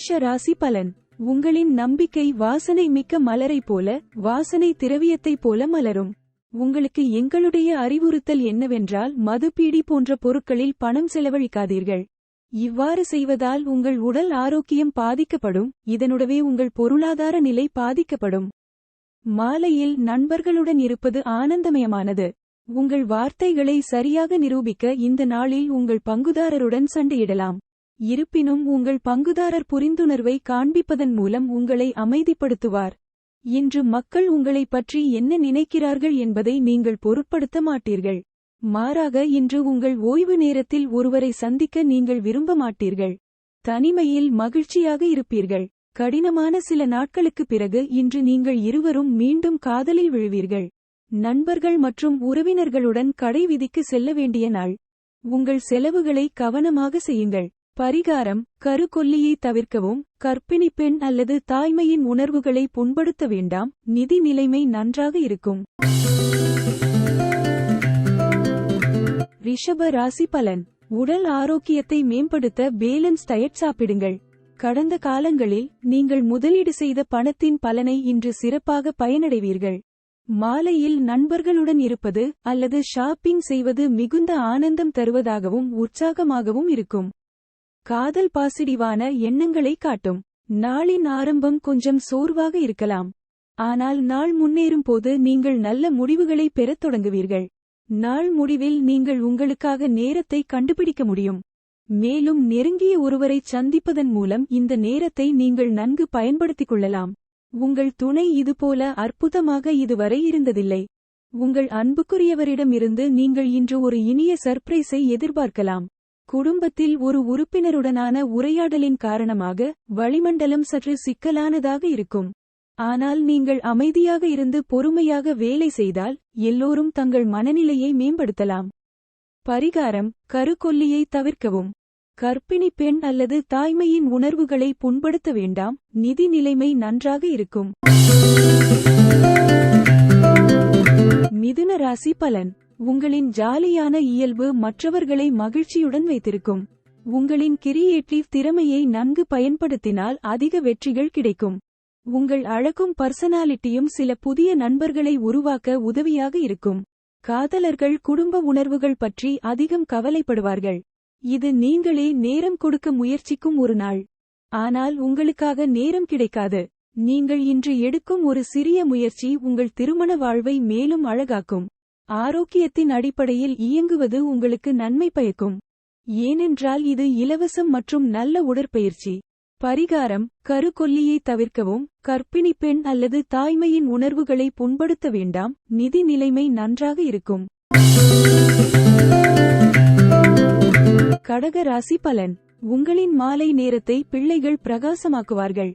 மேஷ ராசி பலன். உங்களின் நம்பிக்கை வாசனை மிக்க மலரைப் போல வாசனை திரவியத்தைப் போல மலரும். உங்களுக்கு எங்களுடைய அறிவுறுத்தல் என்னவென்றால் மதுபீடி போன்ற பொருட்களில் பணம் செலவழிக்காதீர்கள். இவ்வாறு செய்வதால் உங்கள் உடல் ஆரோக்கியம் பாதிக்கப்படும் இதனுடவே உங்கள் பொருளாதார நிலை பாதிக்கப்படும். மாலையில் நண்பர்களுடன் இருப்பது ஆனந்தமயமானது. உங்கள் வார்த்தைகளை சரியாக நிரூபிக்க இந்த நாளில் உங்கள் பங்குதாரருடன் சண்டையிடலாம். இருப்பினும் உங்கள் பங்குதாரர் புரிந்துணர்வை காண்பிப்பதன் மூலம் உங்களை அமைதிப்படுத்துவார். இன்று மக்கள் உங்களைப் பற்றி என்ன நினைக்கிறார்கள் என்பதை நீங்கள் பொருட்படுத்த மாட்டீர்கள். மாறாக இன்று உங்கள் ஓய்வு நேரத்தில் ஒருவரை சந்திக்க நீங்கள் விரும்ப மாட்டீர்கள். தனிமையில் மகிழ்ச்சியாக இருப்பீர்கள். கடினமான சில நாட்களுக்குப் பிறகு இன்று நீங்கள் இருவரும் மீண்டும் காதலில் விழுவீர்கள். நண்பர்கள் மற்றும் உறவினர்களுடன் கடை விதிக்கு செல்ல வேண்டிய நாள். உங்கள் செலவுகளை கவனமாக செய்யுங்கள். பரிகாரம் கருக்கொல்லியை தவிர்க்கவும் கர்ப்பிணி பெண் அல்லது தாய்மையின் உணர்வுகளை புண்படுத்த வேண்டாம் நிதி நிலைமை நன்றாக இருக்கும். ரிஷப ராசி பலன். உடல் ஆரோக்கியத்தை மேம்படுத்த பேலன்ஸ் டயட் சாப்பிடுங்கள். கடந்த காலங்களில் நீங்கள் முதலீடு செய்த பணத்தின் பலனை இன்று சிறப்பாக பயனடைவீர்கள். மாலையில் நண்பர்களுடன் இருப்பது அல்லது ஷாப்பிங் செய்வது மிகுந்த ஆனந்தம் தருவதாகவும் உற்சாகமாகவும் இருக்கும். காதல் பாசிடிவான எண்ணங்களை காட்டும். நாளின் ஆரம்பம் கொஞ்சம் சோர்வாக இருக்கலாம். ஆனால் நாள் முன்னேறும் போது நீங்கள் நல்ல முடிவுகளை பெறத் தொடங்குவீர்கள். நாள் முடிவில் நீங்கள் உங்களுக்காக நேரத்தை கண்டுபிடிக்க முடியும். மேலும் நெருங்கிய ஒருவரைச் சந்திப்பதன் மூலம் இந்த நேரத்தை நீங்கள் நன்கு பயன்படுத்திக் கொள்ளலாம். உங்கள் துணை இதுபோல அற்புதமாக இதுவரை இருந்ததில்லை. உங்கள் அன்புக்குரியவரிடமிருந்து நீங்கள் இன்று ஒரு இனிய சர்ப்ரைஸை எதிர்பார்க்கலாம். குடும்பத்தில் ஒரு உறுப்பினருடனான உரையாடலின் காரணமாக வளிமண்டலம் சற்று சிக்கலானதாக இருக்கும். ஆனால் நீங்கள் அமைதியாக இருந்து பொறுமையாக வேலை செய்தால் எல்லோரும் தங்கள் மனநிலையை மேம்படுத்தலாம். பரிகாரம் கருக்கொல்லியை தவிர்க்கவும். கர்ப்பிணி பெண் அல்லது தாய்மையின் உணர்வுகளை புண்படுத்த வேண்டாம் நிதி நிலைமை நன்றாக இருக்கும். மிதுன ராசி பலன். உங்களின் ஜாலியான இயல்பு மற்றவர்களை மகிழ்ச்சியுடன் வைத்திருக்கும். உங்களின் கிரியேட்டிவ் திறமையை நன்கு பயன்படுத்தினால் அதிக வெற்றிகள் கிடைக்கும். உங்கள் அழகும் பர்சனாலிட்டியும் சில புதிய நண்பர்களை உருவாக்க உதவியாக இருக்கும். காதலர்கள் குடும்ப உணர்வுகள் பற்றி அதிகம் கவலைப்படுவார்கள். இது நீங்களே நேரம் கொடுக்க முயற்சிக்கும் ஒரு நாள். ஆனால் உங்களுக்காக நேரம் கிடைக்காது. நீங்கள் இன்று எடுக்கும் ஒரு சிறிய முயற்சி உங்கள் திருமண வாழ்வை மேலும் அழகாக்கும். ஆரோக்கியத்தின் அடிப்படையில் இயங்குவது உங்களுக்கு நன்மை பயக்கும். ஏனென்றால் இது இலவசம் மற்றும் நல்ல உடற்பயிற்சி. பரிகாரம் கருக்கொல்லியை தவிர்க்கவும் கர்ப்பிணி பெண் அல்லது தாய்மையின் உணர்வுகளை புண்படுத்த வேண்டாம் நிதி நிலைமை நன்றாக இருக்கும். கடக ராசி பலன். உங்களின் மாலை நேரத்தை பிள்ளைகள் பிரகாசமாக்குவார்கள்.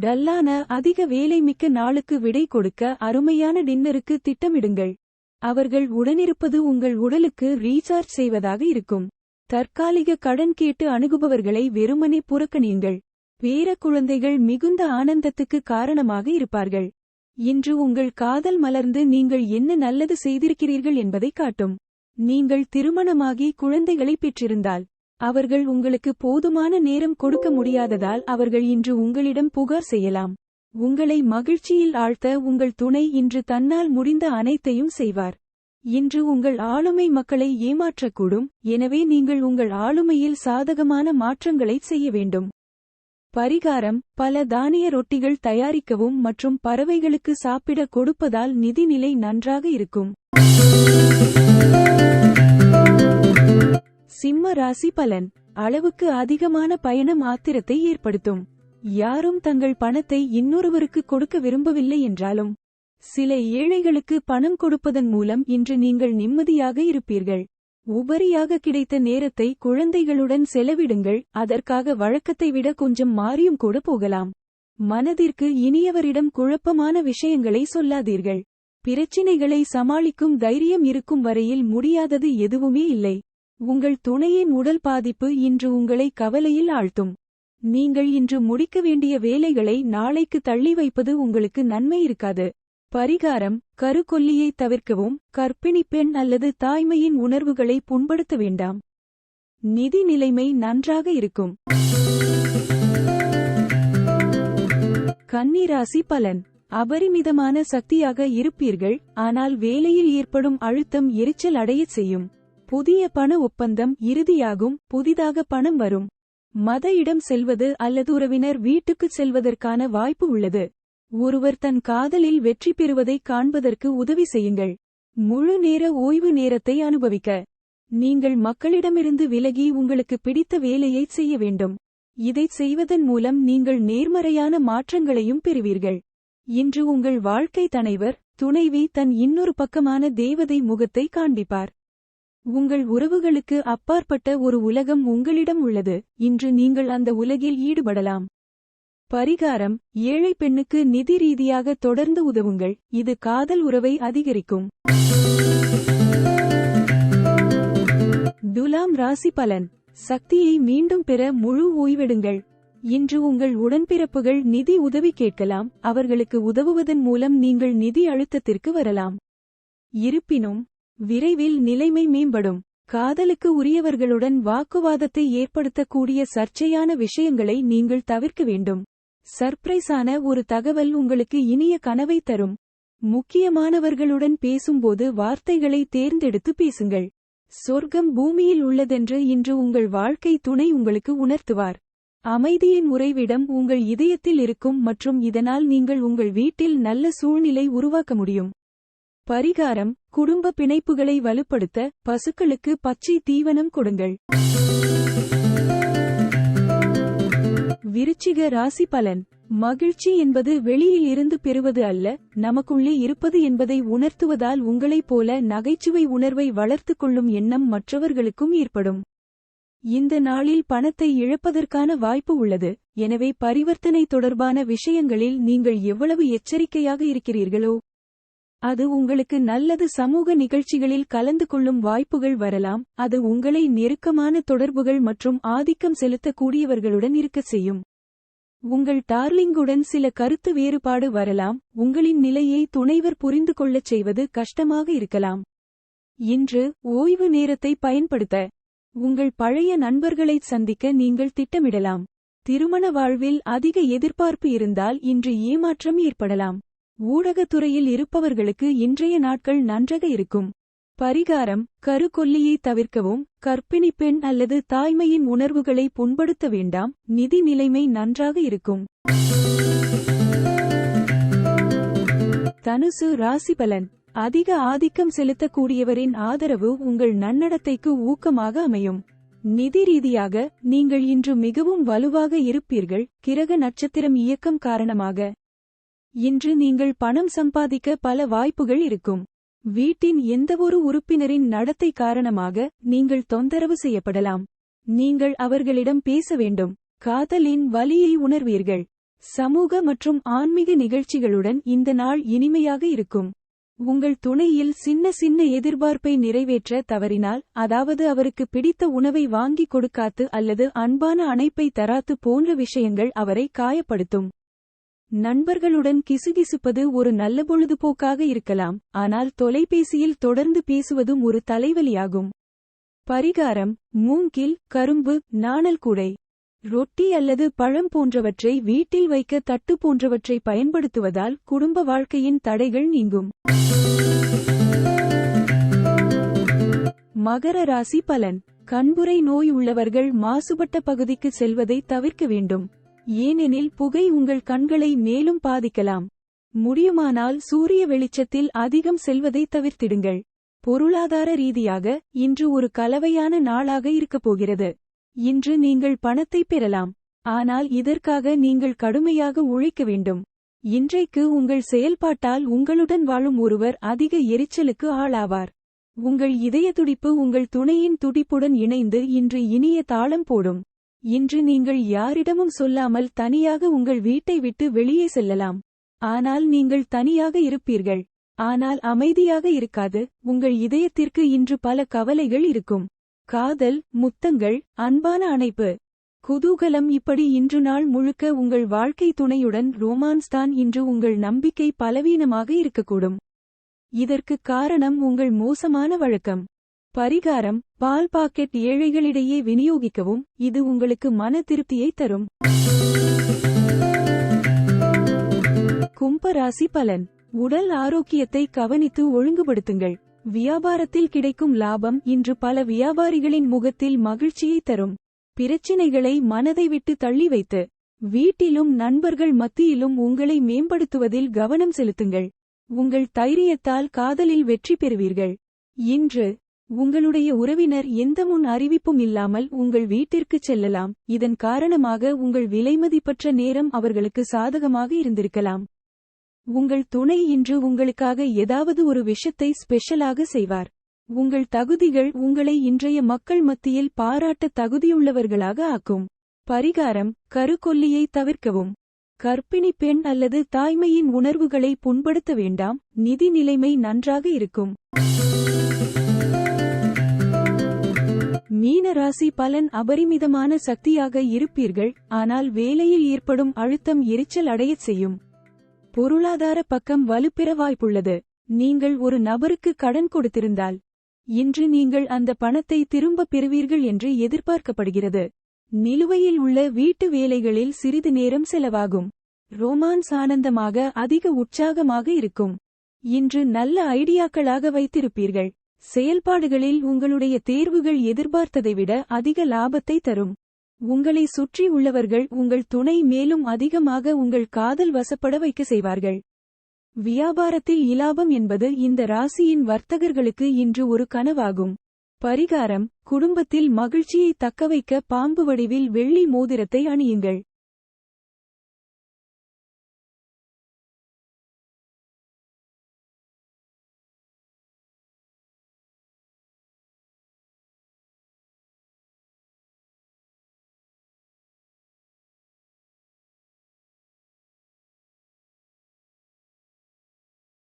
டல்லான அதிக வேலை மிக்க நாளுக்கு விடை கொடுக்க அருமையான டின்னருக்கு திட்டமிடுங்கள். அவர்கள் உடனிருப்பது உங்கள் உடலுக்கு ரீசார்ஜ் செய்வதாக இருக்கும். தற்காலிக கடன் கேட்டு அணுகுபவர்களை வெறுமனே புறக்கணியுங்கள் பேர குழந்தைகள் மிகுந்த ஆனந்தத்துக்கு காரணமாக இருப்பார்கள். இன்று உங்கள் காதல் மலர்ந்து நீங்கள் என்ன நல்லது செய்திருக்கிறீர்கள் என்பதை காட்டும். நீங்கள் திருமணமாகி குழந்தைகளை பெற்றிருந்தால் அவர்கள் உங்களுக்கு போதுமான நேரம் கொடுக்க முடியாததால் அவர்கள் இன்று உங்களிடம் புகார் செய்யலாம். உங்களை மகிழ்ச்சியில் ஆழ்த்த உங்கள் துணை இன்று தன்னால் முடிந்த அனைத்தையும் செய்வார். இன்று உங்கள் ஆளுமை மக்களை ஏமாற்றக்கூடும். எனவே நீங்கள் உங்கள் ஆளுமையில் சாதகமான மாற்றங்களைச் செய்ய வேண்டும். பரிகாரம் பல தானிய ரொட்டிகள் தயாரிக்கவும் மற்றும் பறவைகளுக்கு சாப்பிட கொடுப்பதால் நிதிநிலை நன்றாக இருக்கும். சிம்ம ராசி பலன். அளவுக்கு அதிகமான பயணம் ஆத்திரத்தை ஏற்படுத்தும். யாரும் தங்கள் பணத்தை இன்னொருவருக்கு கொடுக்க விரும்பவில்லை என்றாலும் சில ஏழைகளுக்கு பணம் கொடுப்பதன் மூலம் இன்று நீங்கள் நிம்மதியாக இருப்பீர்கள். உபரியாக கிடைத்த நேரத்தை குழந்தைகளுடன் செலவிடுங்கள் அதற்காக வழக்கத்தை விட கொஞ்சம் மாறியும் கூட போகலாம். மனதிற்கு இனியவரிடம் குழப்பமான விஷயங்களை சொல்லாதீர்கள். பிரச்சினைகளை சமாளிக்கும் தைரியம் இருக்கும் வரையில் முடியாதது எதுவுமே இல்லை. உங்கள் துணையின் உடல் பாதிப்பு இன்று உங்களை கவலையில் ஆழ்த்தும். நீங்கள் இன்று முடிக்க வேண்டிய வேலைகளை நாளைக்கு தள்ளி வைப்பது உங்களுக்கு நன்மை இருக்காது. பரிகாரம் கருக்கொல்லியை தவிர்க்கவும் கர்ப்பிணி பெண் அல்லது தாய்மையின் உணர்வுகளை புண்படுத்த வேண்டாம். நிதி நிலைமை நன்றாக இருக்கும். கன்னிராசி பலன். அபரிமிதமான சக்தியாக இருப்பீர்கள் ஆனால் வேலையில் ஏற்படும் அழுத்தம் எரிச்சல் அடையச் செய்யும். புதிய பண ஒப்பந்தம் இறுதியாகும் புதிதாக பணம் வரும். மத இடம் செல்வது அல்லது உறவினர் வீட்டுக்குச் செல்வதற்கான வாய்ப்பு உள்ளது. ஒருவர் தன் காதலில் வெற்றி பெறுவதைக் காண்பதற்கு உதவி செய்யுங்கள். முழு நேர ஓய்வு நேரத்தை அனுபவிக்க. நீங்கள் மக்களிடமிருந்து விலகி உங்களுக்கு பிடித்த வேலையைச் செய்ய வேண்டும். இதைச் செய்வதன் மூலம் நீங்கள் நேர்மறையான மாற்றங்களையும் பெறுவீர்கள். இன்று உங்கள் வாழ்க்கை தனைவர் துணைவி தன் இன்னொரு பக்கமான தேவதை முகத்தை காண்பிப்பார். உங்கள் உறவுகளுக்கு அப்பாற்பட்ட ஒரு உலகம் உங்களிடம் உள்ளது. இன்று நீங்கள் அந்த உலகில் ஈடுபடலாம். பரிகாரம் ஏழை பெண்ணுக்கு நிதி ரீதியாக தொடர்ந்து உதவுங்கள். இது காதல் உறவை அதிகரிக்கும். துலாம் ராசி பலன். சக்தியை மீண்டும் பெற முழு ஓய்வெடுங்கள். இன்று உங்கள் உடன்பிறப்புகள் நிதி உதவி கேட்கலாம். அவர்களுக்கு உதவுவதன் மூலம் நீங்கள் நிதி அழுத்தத்திற்கு வரலாம். இருப்பினும் விரைவில் நிலைமை மேம்படும். காதலுக்கு உரியவர்களுடன் வாக்குவாதத்தை ஏற்படுத்தக்கூடிய சர்ச்சையான விஷயங்களை நீங்கள் தவிர்க்க வேண்டும். சர்ப்ரைஸான ஒரு தகவல் உங்களுக்கு இனிய கனவை தரும். முக்கியமானவர்களுடன் பேசும்போது வார்த்தைகளை தேர்ந்தெடுத்து பேசுங்கள். சொர்க்கம் பூமியில் உள்ளதென்று இன்று உங்கள் வாழ்க்கை துணை உங்களுக்கு உணர்த்துவார். அமைதியின் உறைவிடம் உங்கள் இதயத்தில் இருக்கும் மற்றும் இதனால் நீங்கள் உங்கள் வீட்டில் நல்ல சூழ்நிலை உருவாக்க முடியும். பரிகாரம் குடும்ப பிணைப்புகளை வலுப்படுத்த பசுக்களுக்கு பச்சை தீவனம் கொடுங்கள். விருச்சிக ராசி பலன். மகிழ்ச்சி என்பது வெளியில் இருந்து பெறுவது அல்ல நமக்குள்ளே இருப்பது என்பதை உணர்த்துவதால் உங்களைப் போல நகைச்சுவை உணர்வை வளர்த்துக் கொள்ளும் எண்ணம் மற்றவர்களுக்கும் ஏற்படும். இந்த நாளில் பணத்தை இழப்பதற்கான வாய்ப்பு உள்ளது எனவே பரிவர்த்தனை தொடர்பான விஷயங்களில் நீங்கள் எவ்வளவு எச்சரிக்கையாக இருக்கிறீர்களோ அது உங்களுக்கு நல்லது சமூக நிகழ்ச்சிகளில் கலந்து கொள்ளும் வாய்ப்புகள் வரலாம். அது உங்களை நெருக்கமான தொடர்புகள் மற்றும் ஆதிக்கம் செலுத்தக்கூடியவர்களுடன் இருக்கச் செய்யும். உங்கள் டார்லிங்குடன் சில கருத்து வேறுபாடு வரலாம். உங்களின் நிலையை துணைவர் புரிந்து கொள்ளச் செய்வது கஷ்டமாக இருக்கலாம். இன்று ஓய்வு நேரத்தை பயன்படுத்த உங்கள் பழைய நண்பர்களைச் சந்திக்க நீங்கள் திட்டமிடலாம். திருமண வாழ்வில் அதிக எதிர்பார்ப்பு இருந்தால் இன்று ஏமாற்றம் ஏற்படலாம். ஊடகத்துறையில் இருப்பவர்களுக்கு இன்றைய நாட்கள் நன்றாக இருக்கும். பரிகாரம் கருக்கொல்லியை தவிர்க்கவும் கர்ப்பிணி பெண் அல்லது தாய்மையின் உணர்வுகளை புண்படுத்த வேண்டாம் நிதி நிலைமை நன்றாக இருக்கும். தனுசு ராசிபலன் அதிக ஆதிக்கம் செலுத்தக்கூடியவரின் ஆதரவு உங்கள் நன்னடத்தைக்கு ஊக்கமாக அமையும். நிதி ரீதியாக நீங்கள் இன்று மிகவும் வலுவாக இருப்பீர்கள். கிரக நட்சத்திரம் இயக்கம் காரணமாக. இன்று நீங்கள் பணம் சம்பாதிக்க பல வாய்ப்புகள் இருக்கும். வீட்டின் எந்தவொரு உறுப்பினரின் நடத்தை காரணமாக நீங்கள் தொந்தரவு செய்யப்படலாம். நீங்கள் அவர்களிடம் பேச வேண்டும். காதலின் வலியை உணர்வீர்கள். சமூக மற்றும் ஆன்மீக நிகழ்ச்சிகளுடன் இந்த நாள் இனிமையாக இருக்கும். உங்கள் துணையில் சின்ன சின்ன எதிர்பார்ப்பை நிறைவேற்ற தவறினால் அதாவது அவருக்கு பிடித்த உணவை வாங்கிக் கொடுக்காத்து அல்லது அன்பான அணைப்பை தராத்து போன்ற விஷயங்கள் அவரை காயப்படுத்தும். நண்பர்களுடன் கிசுகிசுப்பது ஒரு நல்ல பொழுதுபோக்காக இருக்கலாம் ஆனால் தொலைபேசியில் தொடர்ந்து பேசுவதும் ஒரு தலைவலியாகும். பரிகாரம் மூங்கில் கரும்பு நாணல் கூடை. ரொட்டி அல்லது பழம் போன்றவற்றை வீட்டில் வைக்க தட்டு போன்றவற்றை பயன்படுத்துவதால் குடும்ப வாழ்க்கையின் தடைகள் நீங்கும். மகர ராசி பலன். கண்புரை நோய் உள்ளவர்கள் மாசுபட்ட பகுதிக்கு செல்வதை தவிர்க்க வேண்டும். ஏனெனில் புகை உங்கள் கண்களை மேலும் பாதிக்கலாம். முடியுமானால் சூரிய வெளிச்சத்தில் அதிகம் செல்வதை தவிர்த்திடுங்கள். பொருளாதார ரீதியாக இன்று ஒரு கலவையான நாளாக இருக்கப் போகிறது. இன்று நீங்கள் பணத்தை பெறலாம். ஆனால் இதற்காக நீங்கள் கடுமையாக உழைக்க வேண்டும். இன்றைக்கு உங்கள் செயல்பாட்டால் உங்களுடன் வாழும் ஒருவர் அதிக எரிச்சலுக்கு ஆளாவார். உங்கள் இதய துடிப்பு உங்கள் துணையின் துடிப்புடன் இணைந்து இன்று இனிய தாளம் போடும். இன்று நீங்கள் யாரிடமும் சொல்லாமல் தனியாக உங்கள் வீட்டை விட்டு வெளியே செல்லலாம். ஆனால் நீங்கள் தனியாக இருப்பீர்கள். ஆனால் அமைதியாக இருக்காது. உங்கள் இதயத்திற்கு இன்று பல கவலைகள் இருக்கும். காதல் முத்தங்கள் அன்பான அணைப்பு. குதூகலம் இப்படி இன்று நாள் முழுக்க உங்கள் வாழ்க்கை துணையுடன் ரோமான்ஸ் தான் இன்று உங்கள் நம்பிக்கை பலவீனமாக இருக்கக்கூடும். இதற்கு காரணம் உங்கள் மோசமான வழக்கம். பரிகாரம் பால் பாக்கெட் ஏழைகளிடையே விநியோகிக்கவும் இது உங்களுக்கு மன திருப்தியை தரும். கும்பராசி பலன். உடல் ஆரோக்கியத்தை கவனித்து ஒழுங்குபடுத்துங்கள். வியாபாரத்தில் கிடைக்கும் லாபம் இன்று பல வியாபாரிகளின் முகத்தில் மகிழ்ச்சியை தரும். பிரச்சினைகளை மனதை விட்டு தள்ளி வைத்து வீட்டிலும் நண்பர்கள் மத்தியிலும் உங்களை மேம்படுத்துவதில் கவனம் செலுத்துங்கள். உங்கள் தைரியத்தால் காதலில் வெற்றி பெறுவீர்கள். இன்று உங்களுடைய உறவினர் எந்த முன் அறிவிப்பும் இல்லாமல் உங்கள் வீட்டிற்குச் செல்லலாம். இதன் காரணமாக உங்கள் விலைமதிப்பற்ற நேரம் அவர்களுக்கு சாதகமாக இருந்திருக்கலாம். உங்கள் துணை இன்று உங்களுக்காக ஏதாவது ஒரு விஷயத்தை ஸ்பெஷலாக செய்வார். உங்கள் தகுதிகள் உங்களை இன்றைய மக்கள் மத்தியில் பாராட்ட தகுதியுள்ளவர்களாக ஆக்கும். பரிகாரம் கருக்கொல்லியை தவிர்க்கவும். கர்ப்பிணி பெண் அல்லது தாய்மையின் உணர்வுகளை புண்படுத்த வேண்டாம். நிதி நிலைமை நன்றாக இருக்கும். மீன ராசி பலன் அபரிமிதமான சக்தியாக இருப்பீர்கள் ஆனால் வேலையில் ஏற்படும் அழுத்தம் எரிச்சல் அடையச் செய்யும். பொருளாதார பக்கம் வலுப்பெற வாய்ப்புள்ளது நீங்கள் ஒரு நபருக்கு கடன் கொடுத்திருந்தால் இன்று நீங்கள் அந்த பணத்தை திரும்பப் பெறுவீர்கள் என்று எதிர்பார்க்கப்படுகிறது. நிலுவையில் உள்ள வீட்டு வேலைகளில் சிறிது நேரம் செலவாகும். ரோமான்ஸ் ஆனந்தமாக அதிக உற்சாகமாக இருக்கும். இன்று நல்ல ஐடியாக்களாக வைத்திருப்பீர்கள். செயல்பாடுகளில் உங்களுடைய தேர்வுகள் எதிர்பார்த்ததை விட அதிக லாபத்தை தரும். உங்களை சுற்றி உள்ளவர்கள் உங்கள் துணை மேலும் அதிகமாக உங்கள் காதல் வசப்பட வைக்க செய்வார்கள். வியாபாரத்தில் இலாபம் என்பது இந்த ராசியின் வர்த்தகர்களுக்கு இன்று ஒரு கனவாகும். பரிகாரம் குடும்பத்தில் மகிழ்ச்சியை தக்கவைக்க பாம்பு வடிவில் வெள்ளி மோதிரத்தை அணியுங்கள்.